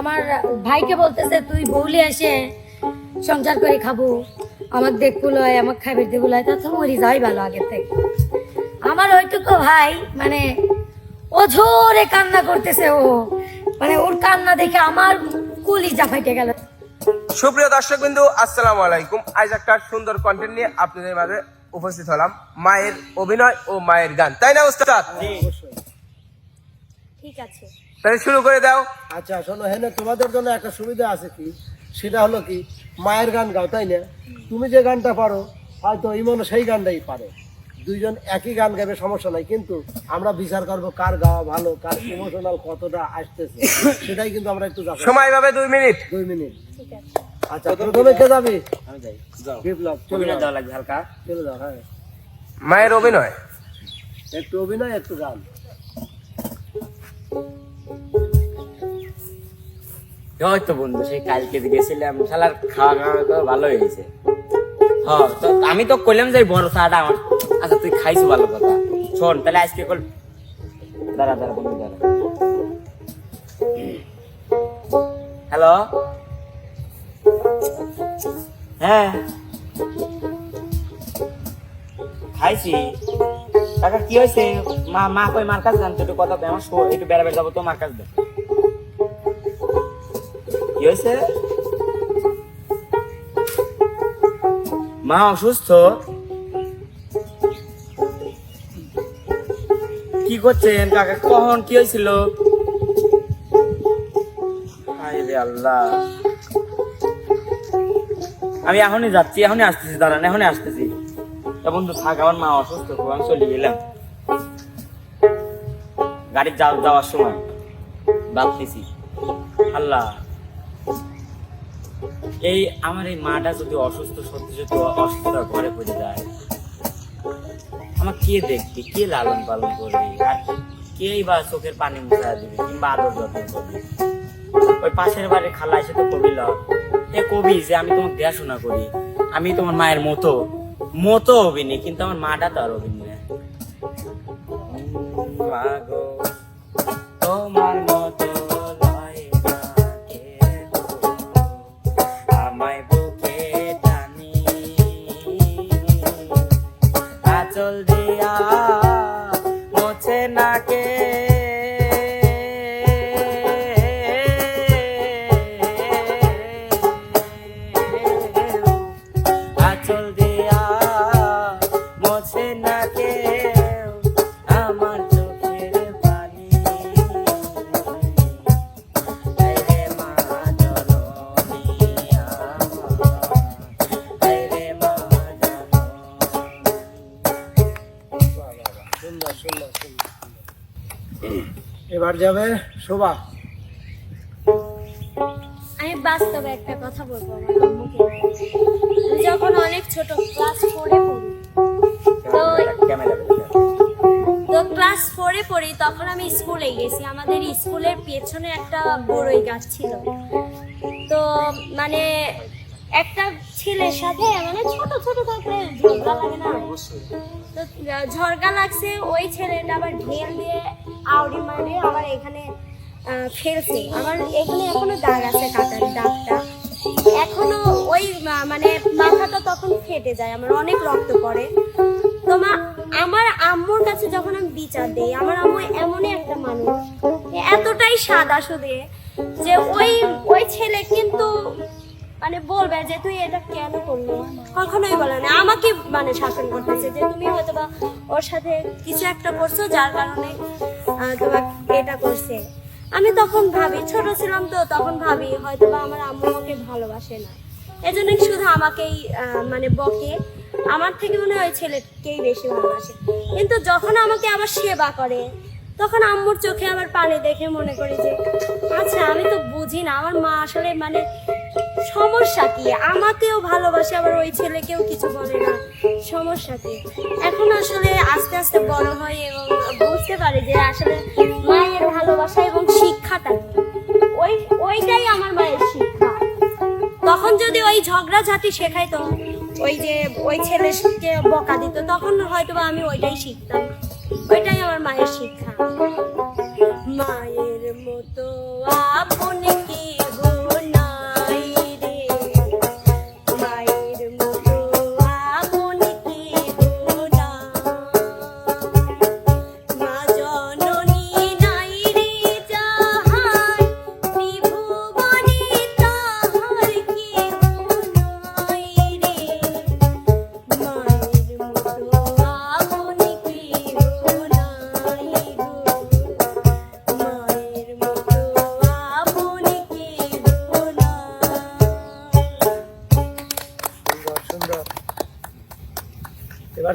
আমার ভাইকে বলতেছে তুই বউলি আসে সংসার করে খাব। আমার দেখগুলো হয় আমার খাবার দেখগুলো হয় তা তো মরি যাই ভালো আগের থেকে। আমার ওইটুকু ভাই মানে ও ঝোরে কান্না করতেছে ও। মানে ওর কান্না দেখে আমার কুলি জাফাইতে গেল। সুপ্রিয় দর্শক বিন্দু আসসালামু আলাইকুম। আজ একটা সুন্দর কন্টেন্ট নিয়ে আপনাদের মাঝে উপস্থিত হলাম। মায়ের অভিনয় ও মায়ের গান। তাই না উস্তাদ? ঠিক আছে। তাহলে শুরু করে দাও। আচ্ছা শোনো হেনে তোমাদের জন্য একটা সুবিধা আছে কি? সেটা হলো কি মায়ের গান গাও তাই না? তুমি যে গানটা পারো হয়তো ইমনও সেই গানটাই পারে। দুইজন একই গান গাবে সমস্যা নাই। কিন্তু আমরা বিচার করব কার গাওয়া ভালো কার ইমোশনাল কতটা আসতেছে। সেটাই কিন্তু আমরা একটু সময় পাবে দুই মিনিট। দুই মিনিট। ঠিক আছে। আচ্ছা প্রথমে কে যাবি? আমি যাই। বিপ্লব চলে যাও লাগবে হালকা। চলে যাও হ্যাঁ। মায়ের অভিনয়। একটু অভিনয় একটু গান। ওই তো বন্ধু, সেই কালকে গেছিলাম, শালার খাওয়া খাওয়া তো ভালো হয়েছে। হ তো আমি তো কইলাম যে বড় চাটা আমার আচ্ছা তুই খাইছো ভালো কথা। শোন, তাহলে আজকে কল দাঁড়া দাঁড়া, বন্ধু, দাঁড়া। হ্যালো? হ্যাঁ। খাইছি। কাকা, কি হয়েছে? মা মা কই মার কাছে জানতো, একটু কথা দে, আমার শো- একটু বেড়া বেড়া যাব তো মার কাছে দে। কি হয়েছে? মা অসুস্থ? কি করছেন কাকা? কখন? কি হয়েছিল? হায় আল্লাহ। আমি এখনই যাচ্ছি, এখনই আসতেছি, দাঁড়ান, এখনই আসতেছি। তা বন্ধু থাক, আমার মা অসুস্থ আমি চলে গেলাম। গাড়ি যাও- যাওয়ার সময় ভাবতেছি আল্লাহ, এই আমার এই মাটা যদি অসুস্থ, সত্যি সত্যি অসুস্থ ঘরে পড়ে যায় আমার কে দেখবে? কে লালন পালন করবে? আর কেই বা চোখের পানি মুছা দিবে কিংবা আদর যত্ন করবে? ওই পাশের বাড়ির খালা এসে তো কবিল এ কবি যে আমি তোমার দেখাশোনা করি, আমি তোমার মায়ের মতো মতো অভিনয়, কিন্তু আমার মাটা তো আর অভিনয়। মা যাবে? শোভা। আমি বাস্তবে একটা কথা বলব আমার আম্মুকে। আমি যখন অনেক ছোট ক্লাস ফোরে পড়ি। তো তো ক্লাস ফোরে পড়ি তখন আমি স্কুলে গেছি। আমাদের স্কুলের পেছনে একটা বড়ই গাছ ছিল। তো মানে একটা ছেলের সাথে মানে ছোট ছোট থাকলে ঝগড়া লাগে না। তো ঝগড়া লাগছে ওই ছেলেটা আবার ঢেল দিয়ে আউড়ি মারে আবার এখানে ফেলছে। আমার এখানে এখনও দাগ আছে কাটার দাগটা। এখনও ওই মানে মাথাটা তখন ফেটে যায়, আমার অনেক রক্ত পড়ে। তো মা, আমার আম্মুর কাছে যখন আমি বিচার দিই, আমার আম্মু এমনই একটা মানুষ। এতটাই সাদা সুদে যে ওই ওই ছেলে কিন্তু মানে বলবে যে তুই এটা কেন করলি? কখনোই বলে না। আমাকে মানে শাসন করতেছে যে তুমি হয়তো বা ওর সাথে কিছু একটা করছ, যার কারণে তোমাকে এটা করছে। আমি তখন ভাবি, ছোট ছিলাম তো, তখন ভাবি হয়তো বা আমার আম্মু আমাকে ভালোবাসে না। এজন্য শুধু আমাকেই মানে বকে। আমার থেকে মনে হয় ছেলেকেই বেশি ভালোবাসে। কিন্তু যখন আমাকে আবার সেবা করে, তখন আম্মুর চোখে আবার পানি দেখে মনে করি যে আচ্ছা আমি তো বুঝি না। আমার মা আসলে মানে সমস্যা কি? আমাকেও ভালোবাসে, আবার ওই ছেলেকেও কিছু বলে না। সমস্যা কি? এখন আসলে আস্তে আস্তে বড় হয় এবং বুঝতে পারি যে আসলে মায়ের ভালোবাসা এবং শিক্ষাটা কি। ওই, ওইটাই আমার মায়ের শিক্ষা। তখন যদি ওই ঝগড়াঝাটি শেখাইতো, ওই যে ওই ছেলেকে বকা দিত, তখন হয়তো আমি ওইটাই শিখতাম। ওইটাই আমার মায়ের শিক্ষা। মায়ের মতো আপন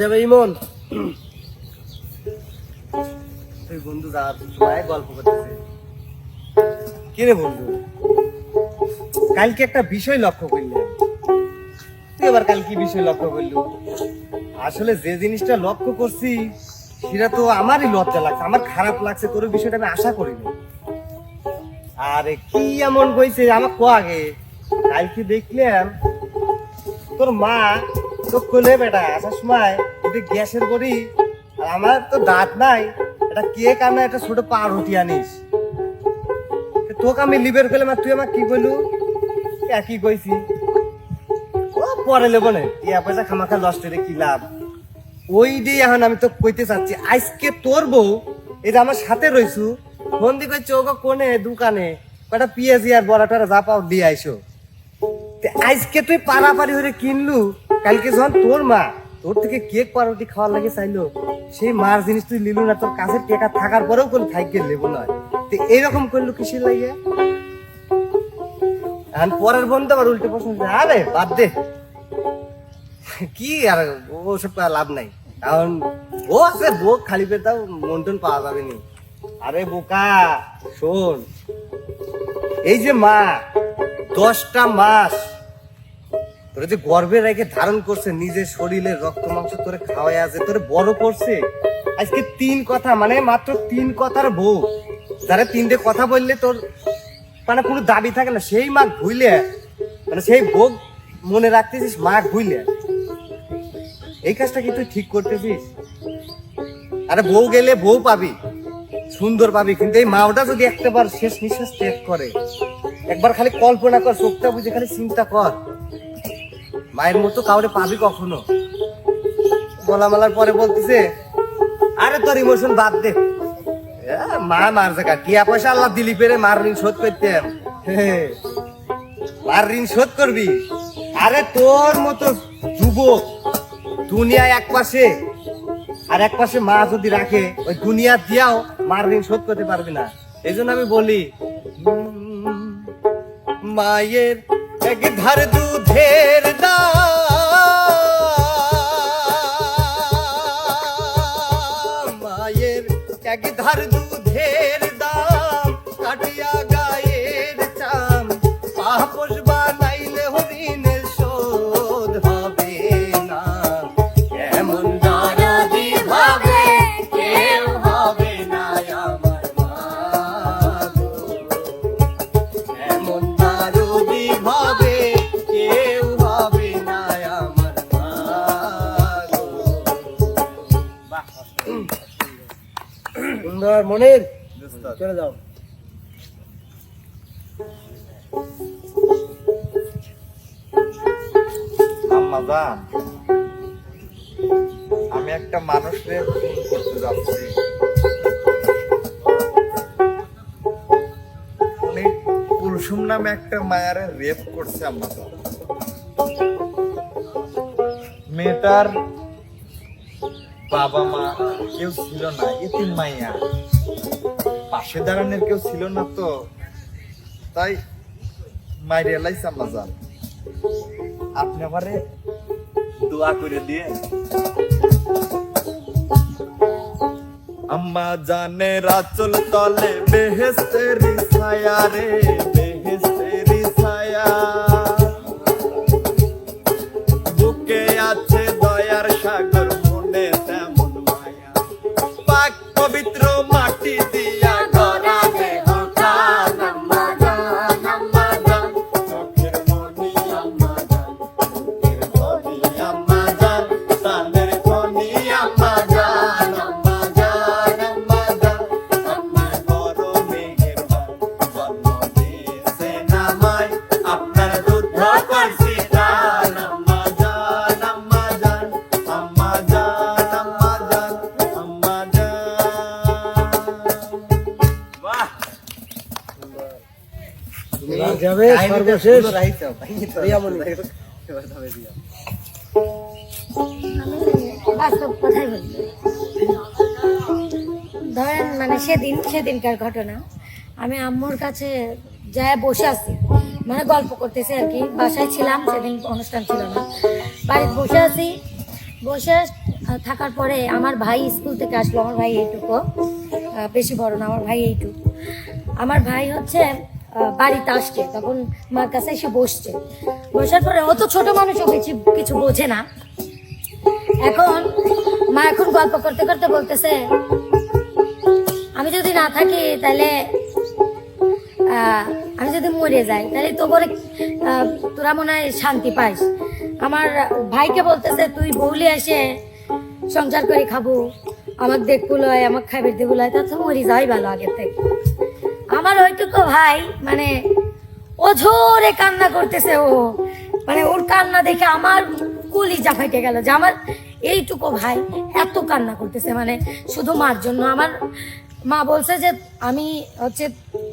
যাবে ইমন। তুই বন্ধু গল্প করতেছে। কে রে বন্ধু? কালকে একটা বিষয় লক্ষ্য করলি। বিষয় লক্ষ্য আসলে যে জিনিসটা লক্ষ্য করছি, সেটা তো আমারই লজ্জা লাগছে, আমার খারাপ লাগছে, তোর বিষয়টা আমি আশা করিনি। আরে কি এমন কইছে আমার কো আগে। কালকে দেখলাম, তোর মা তো কোলে বেটা, আসার সময় যদি গ্যাসের বড়ি, আর আমার তো দাঁত নাই, এটা কেক আনা একটা ছোট পাউরুটি আনিস? তোকে আমি লিবের করলাম আর তুই আমার কি বললু একই কইছি? ও পরে লেবো না, টিয়া পয়সা খামাখা লস করে কি লাভ? ওই দিয়ে এখন আমি তো কইতে চাচ্ছি, আজকে তোর বউ, এই যে আমার সাথে রইছু, ফোন দি কই চৌক কোনে? দোকানে? কটা পিঁয়াজি আর বড়া টরা যা পাও দিয়ে আইসো। আজকে তুই পারাপারি হয়ে কিনলু কালকে যখন তোর মা, তোর থেকে কেক পাউরুটি খাওয়ার লাগে চাইলো, সেই মার জিনিস তুই লিলু না, তোর কাছে টেকা থাকার পরেও কোন থাইকে লেবো নয়। তো এইরকম করলু কিসের লাগে? এখন পরের বন্ধু আবার উল্টে প্রশ্ন আরে, বাদ দে। কি আর ওসব লাভ নাই। কারণ ও আছে, বউ খালি পেয়ে তাও মন টন পাওয়া যাবে নি। আরে বোকা, শোন। এই যে মা, দশটা মাস তোরে যে গর্ভে রেখে ধারণ করছে, নিজের শরীরের রক্ত মাংস তোরে খাওয়াই আছে, তোরে বড় করছে। আজকে তিন কথা মানে মাত্র তিন কথার বউ যারা তিনটে কথা বললে তোর মানে কোনো দাবি থাকে না, সেই মা ভুইলে। মানে সেই ভোগ মনে রাখতেছিস, মা ভুইলে। এই কাজটা কি তুই ঠিক করতেছিস? আরে বউ গেলে বউ পাবি, সুন্দর পাবি, কিন্তু এই মাওটা যদি একটাবার শেষ নিঃশ্বাস ত্যাগ করে, একবার খালি কল্পনা কর, চোখটা বুঝে খালি চিন্তা কর। মায়ের মতো কাউরে পাবি কখনো? গলা মালার পরে বলতেছে, আরে তোর ইমোশন বাদ দে। মা মার জায়গা। টিয়া পয়সা আল্লাহ দিলি পেরে মার ঋণ শোধ করতে মার ঋণ শোধ করবি। আরে তোর মতো যুবক দুনিয়ায় এক পাশে, আর এক পাশে মা যদি রাখে, ওই দুনিয়া দিয়াও মার ঋণ শোধ করতে পারবি না। এই জন্য আমি বলি মায়ের এক ধার দুধের দাম। আম্মা আমি একটা মানুষকে খুন করতে যাচ্ছি। উনি কুলসুম নামে একটা মায়ারে রেপ করছে আম্মা মেয়েটার বাবা মা কেউ ছিল না এতিম মাইয়া। পাশে দাঁড়ানোর কেউ ছিল না তো। তাই মাইরে এলাইছে জান আপনি আমারে দোয়া করে দিয়ে। আম্মা জানে রাচল তলে বেহেস্তের ছায়া রে যাবে সর্বশেষ। ধরেন মানে সেদিন সেদিনকার ঘটনা। আমি আম্মুর কাছে যায় বসে আছি। মানে গল্প করতেছি আর কি। বাসায় ছিলাম সেদিন অনুষ্ঠান ছিল না। বাড়িতে বসে আছি। বসে থাকার পরে আমার ভাই স্কুল থেকে আসলো। আমার ভাই এইটুকু। বেশি বড় না আমার ভাই এইটুকু। আমার ভাই হচ্ছে বাড়িতে আসছে। তখন মার কাছে এসে বসছে। বসার পরে ও তো ছোট মানুষও কিছু কিছু বোঝে না। এখন মা এখন গল্প করতে করতে বলতেছে, আমি যদি না থাকি তাহলে আমি যদি মরে যাই, তাহলে তো করে তোরা মনে হয় শান্তি পাইস। আমার ভাইকে বলতেছে, তুই বউলে এসে সংসার করে খাব। আমার দেখবুল হয় আমার খাবার দেবুল হয় তা তো মরি যাই ভালো আগের থেকে। আমার ভাই মানে ও ঝোরে কান্না করতেছে ও। মানে ওর কান্না দেখে আমার কুলি জাফাইতে গেল যে আমার এইটুকু ভাই এত কান্না করতেছে মানে শুধু মার জন্য। আমার মা বলছে যে, আমি হচ্ছে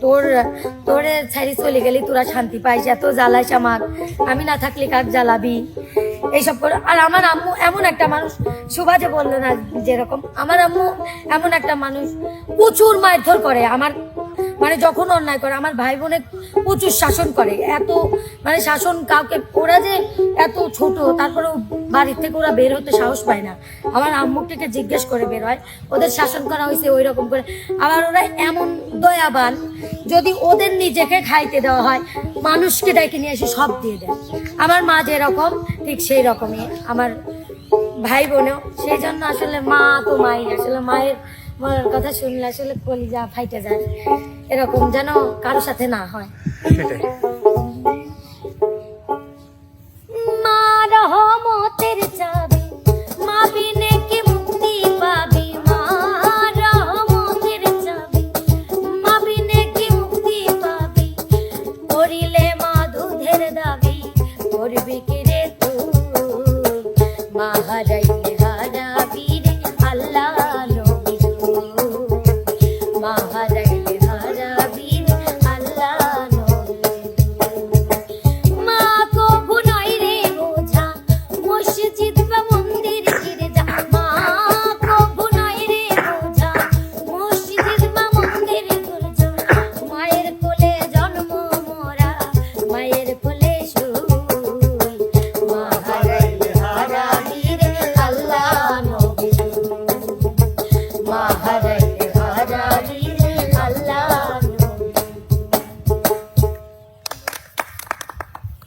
তোর, তোরে ছাড়ি চলে গেলি, তোরা শান্তি পাইস, এত জ্বালাইস আমার আমি না থাকলে কাক জ্বালাবি? এইসব করে। আর আমার আম্মু এমন একটা মানুষ, সুভা যে বলল না যেরকম, আমার আম্মু এমন একটা মানুষ প্রচুর মারধর করে। আমার মানে যখন অন্যায় করে, আমার ভাই বোনে প্রচুর শাসন করে। এত মানে শাসন কাউকে, ওরা যে এত ছোট তারপরে বাড়ির থেকে ওরা বের হতে সাহস পায় না। আমার আম্মুটিকে জিজ্ঞেস করে বের হয়, ওদের শাসন করা হয়েছে ওই রকম করে। আবার ওরা এমন দয়াবান, যদি ওদের নিজেকে খাইতে দেওয়া হয়, মানুষকে ডেকে নিয়ে এসে সব দিয়ে দেয়। আমার মা যেরকম, ঠিক সেই রকমই আমার ভাই বোনেও, সেই জন্য আসলে মা তো মাই আসলে মায়ের মায়ের কথা শুনলে আসলে কলিজা ফাইটে যায়। এরকম যেন কারও সাথে না হয়।